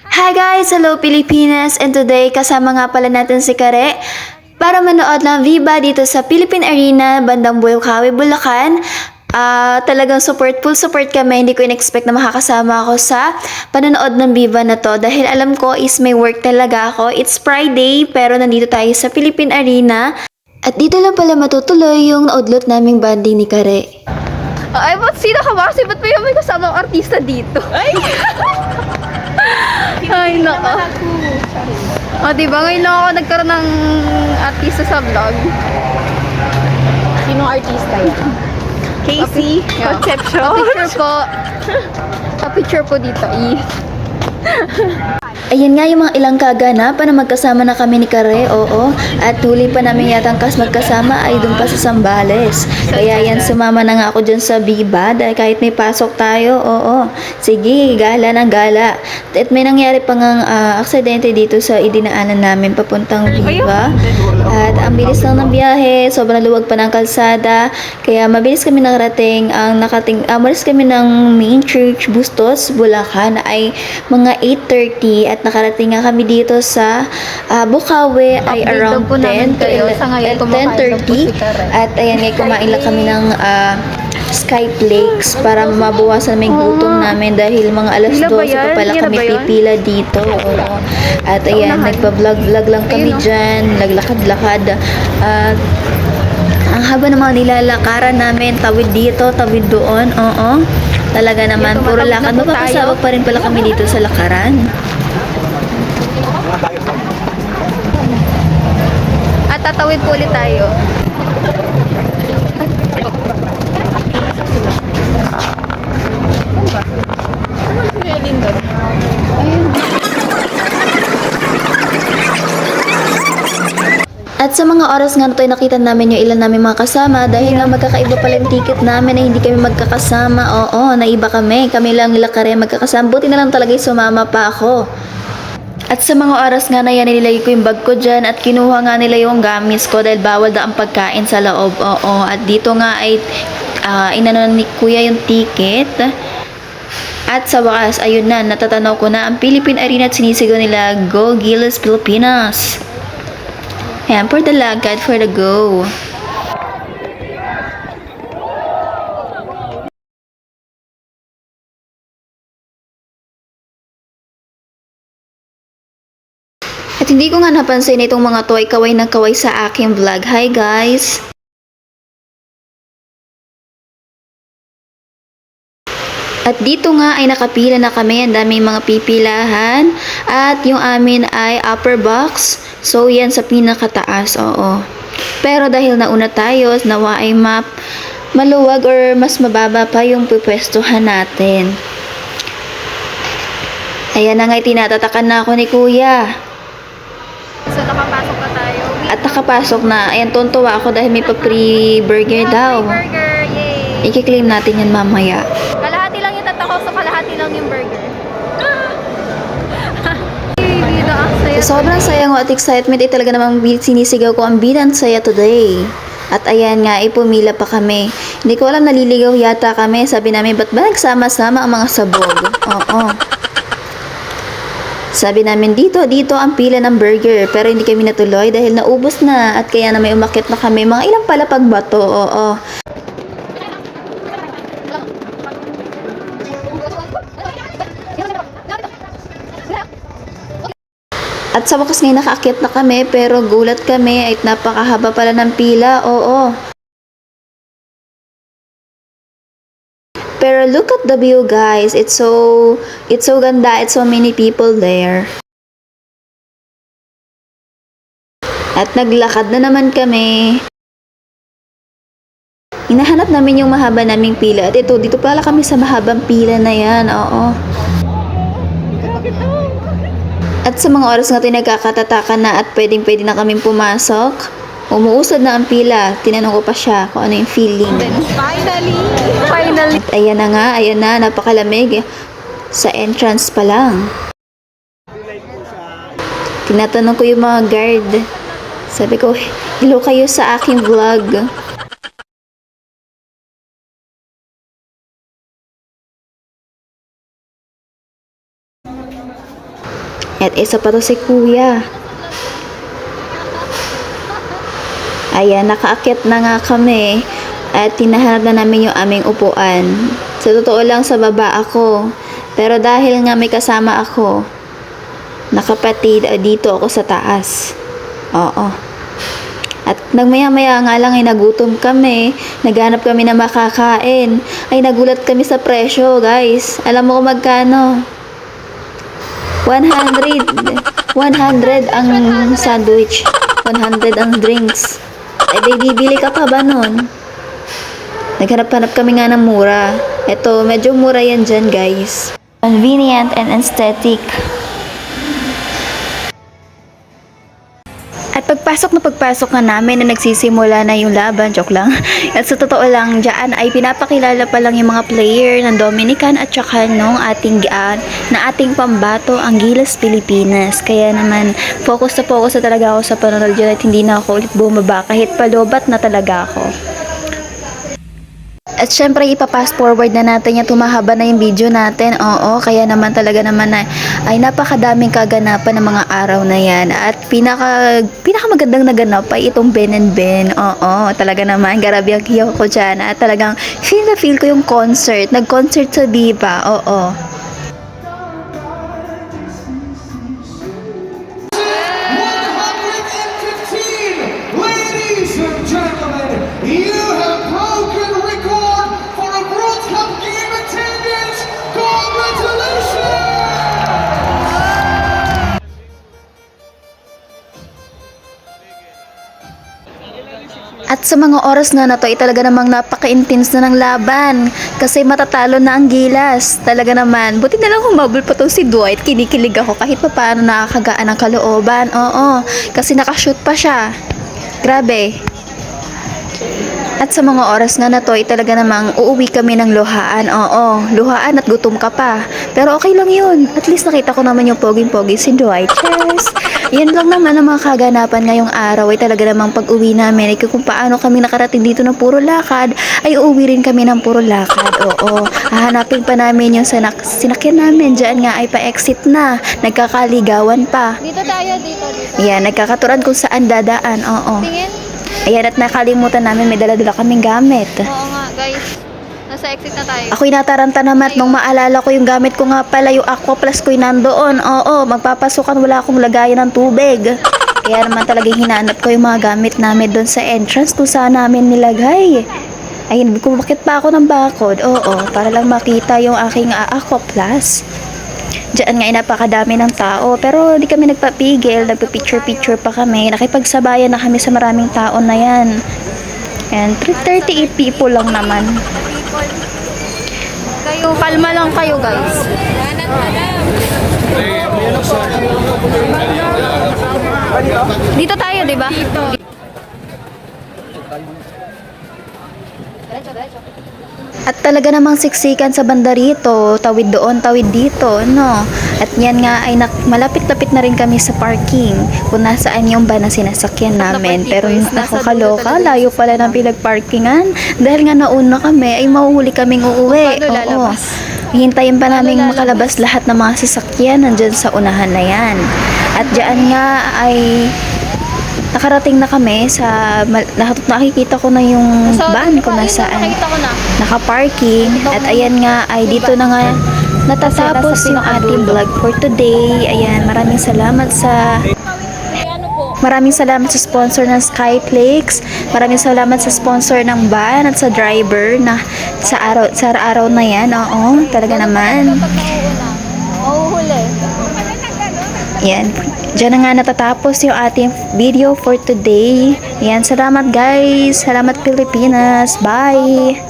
Hi guys! Hello Pilipinas! And today, kasama nga pala natin si Kare para manood ng Viva dito sa Philippine Arena, bandang Bukawi, Bulacan. Ah, talagang support, full support kami. Hindi ko in-expect na makakasama ako sa panonood ng Viva na to dahil alam ko is may work talaga ako. It's Friday pero nandito tayo sa Philippine Arena. At dito lang pala matutuloy yung naudlot naming banding ni Kare. Ay, ba't sino ka ba? Kasi ba't may may kasamang artista dito? Ay! Ay, nako. O, diba? Ngayon lang ako nagkaroon ng artista sa vlog. Sinong artista yan? Casey Yeah. Concepcion. Pa-picture po. Pa-picture po dito. I. Ayan nga yung mga ilang kaganapan na magkasama na kami ni Kare, oo. At huli pa namin yatang kas magkasama ay dun pa sa Sambales. Kaya yan, sumama na nga ako dyan sa Biba dahil kahit may pasok tayo, oo. Sige, gala ng gala. At may nangyari pa ngang ah, aksidente dito sa idinaanan namin papuntang Viva. At ang bilis lang ng biyahe, sobrang luwag pa ng kalsada. Kaya mabilis kami nakarating. Ang nakating, umalis kami ng main church, Bustos, Bulacan ay mga 8.30 at nakarating nga kami dito sa ah, Bukawi ay around po namin 10 to kayo. Sa ngayon, kumakain daw po 10.30 si Karen. at ayan nga kumain lang kami ng ah, Sky Flakes para mabawasan may gutom namin dahil mga alas Pila 12 ba pa pala kami pipila dito. Oo. At ayan, nagpa-vlog-vlog lang kami dyan, naglakad-lakad. At ang haba ng mga nilalakaran namin, tawid dito, tawid doon, oo. Talaga naman, puro lakad. Mapapasabog pa rin pala kami dito sa lakaran. At tatawid po ulit tayo. At sa mga oras nga na to, ay nakita namin yung ilan namin mga kasama dahil nga magkakaiba pala yung ticket namin na hindi kami magkakasama. Oo, naiba kami. Kami lang nila kare magkakasama. Buti na lang talaga sumama pa ako. At sa mga oras nga na yan, nilagay ko yung bag ko dyan at kinuha nga nila yung gamis ko dahil bawal na ang pagkain sa loob. Oo, at dito nga ay uh, inano ni kuya yung ticket. At sa wakas, ayun na, natatanaw ko na ang Philippine Arena at sinisigaw nila, Go Gilas Pilipinas! Ayan, for the lagad, for the go. Hindi ko nga napansin na itong mga to ay kaway na kaway sa aking vlog. Hi guys! At dito nga ay nakapila na kami, ang daming mga pipilahan. At yung amin ay upper box. So yan sa pinakataas, oo. Pero dahil nauna tayo, nawa ay map maluwag or mas mababa pa yung pupwestuhan natin. Ayan na nga, tinatatakan na ako ni kuya. So, nakapasok na tayo. At nakapasok na. Ayan, tuntuwa ako dahil may pa-free burger daw. Free burger! Yay! I-claim natin yan mamaya. Kalahati lang yung tatako, so kalahati lang yung burger. Sobrang saya ko at excitement ay talaga namang sinisigaw ko ang bidan saya today. At ayan nga, ay pumila pa kami. Hindi ko alam, naliligaw yata kami. Sabi namin, ba't ba nagsama-sama ang mga sabog? Oo. Sabi namin, dito, dito ang pila ng burger. Pero hindi kami natuloy dahil naubos na. At kaya na may umakit na kami. Mga ilang pala pagbato, oo. At sa wakas ngayon nakaakyat na kami pero gulat kami ay napakahaba pala ng pila, oo. Pero look at the view guys, it's so, it's so ganda, it's so many people there. At naglakad na naman kami. Hinahanap namin yung mahaba naming pila. At ito, dito pala kami sa mahabang pila na yan, oo. At sa mga oras nga tayo nagkakatatakan na at pwedeng pwede na kaming pumasok, umuusad na ang pila. Tinanong ko pa siya kung ano yung feeling. Finally! Finally! At ayan na nga, ayan na, napakalamig. Sa entrance pa lang. Tinatanong ko yung mga guard. Sabi ko, hello kayo sa aking vlog. At isa pa to si kuya. Ayan, nakaakyat na nga kami at tinahanap na namin yung aming upuan. Sa totoo lang sa baba ako. Pero dahil nga may kasama ako, nakapatid dito ako sa taas. Oo. At nagmaya-maya nga lang ay nagutom kami. Naghanap kami na makakain. Ay nagulat kami sa presyo, guys. Alam mo kung magkano? 100. 100 ang sandwich. 100 ang drinks. Ay, bibili ka pa ba nun? Naghanap-hanap kami nga ng mura. Ito, medyo mura yan dyan, guys. Convenient and aesthetic. At pagpasok na pagpasok nga namin na nagsisimula na yung laban, joke lang. At sa totoo lang, dyan ay pinapakilala pa lang yung mga player ng Dominican at saka nung ating uh, na ating pambato ang Gilas Pilipinas. Kaya naman, focus na focus na talaga ako sa panonood dyan at hindi na ako ulit bumaba kahit palobat na talaga ako. At syempre, ipa-fast forward na natin yan. Tumahaba na yung video natin. Oo, kaya naman talaga naman na, ay napakadaming kaganapan ng mga araw na yan. At pinaka, pinaka magandang naganap ay itong Ben and Ben. Oo, talaga naman. Garabi ang hiyaw ko dyan. At talagang feel na feel ko yung concert. Nag-concert sa Viva. Oo. At sa mga oras nga na to, ay talaga namang napaka-intense na ng laban. Kasi matatalo na ang gilas. Talaga naman. Buti na lang humabol pa to si Dwight. Kinikilig ako kahit pa paano nakakagaan ang kalooban. Oo. Kasi nakashoot pa siya. Grabe. At sa mga oras nga na to, ay talaga namang uuwi kami ng luhaan. Oo, luhaan at gutom ka pa. Pero okay lang yun. At least nakita ko naman yung poging-pogi si Dwight. Yes. Yan lang naman ang mga kaganapan ngayong araw ay talaga namang pag uwi namin ay kung paano kami nakarating dito ng puro lakad ay uuwi rin kami ng puro lakad. Oo, hahanapin pa namin yung sanak sinakyan namin. Diyan nga ay pa-exit na. Nagkakaligawan pa. Dito tayo, dito, dito. Ayan, nagkakaturan kung saan dadaan. Oo. Tingin. Ayan, at nakalimutan namin may dala-dala kaming gamit. Oo nga, guys. Nasa exit na tayo. Ako'y nataranta naman nung maalala ko yung gamit ko nga pala yung Aqua Plus ko'y nandoon. Oo, magpapasukan wala akong lagayan ng tubig. Kaya naman talagang hinanap ko yung mga gamit namin doon sa entrance kung saan namin nilagay. Ayun, kumakit pa ako ng bakod. Oo, para lang makita yung aking uh, Aqua Plus. Diyan nga ay napakadami ng tao pero di kami nagpapigil, nagpa-picture-picture pa kami. Nakipagsabayan na kami sa maraming tao na yan. And 38 people lang naman. Kayo, kalma lang kayo, guys. Dito tayo, di ba? Dito. At talaga namang siksikan sa banda rito, tawid doon, tawid dito, no? At yan nga ay malapit-lapit na rin kami sa parking kung nasaan yung van na sinasakyan namin. Pero nakakaloka, layo pala ng pinagparkingan. Dahil nga nauna kami, ay mahuhuli kaming uuwi. Lalabas? Hintayin pa namin makalabas lahat ng mga sasakyan nandyan sa unahan na yan. At dyan nga ay nakarating na kami sa lahat nakikita ko na yung Sa- van kung nasaan Nakita ko na. naka-parking at ayan nga ay dito na nga natatapos yung ating vlog for today. Ayan, maraming salamat sa Maraming salamat sa sponsor ng Skyflakes. Maraming salamat sa sponsor ng van at sa driver na sa araw sa araw na 'yan. Oo, talaga naman. Mahuhuli. Yan. Diyan na nga natatapos yung ating video for today. Yan, salamat guys. Salamat Pilipinas. Bye.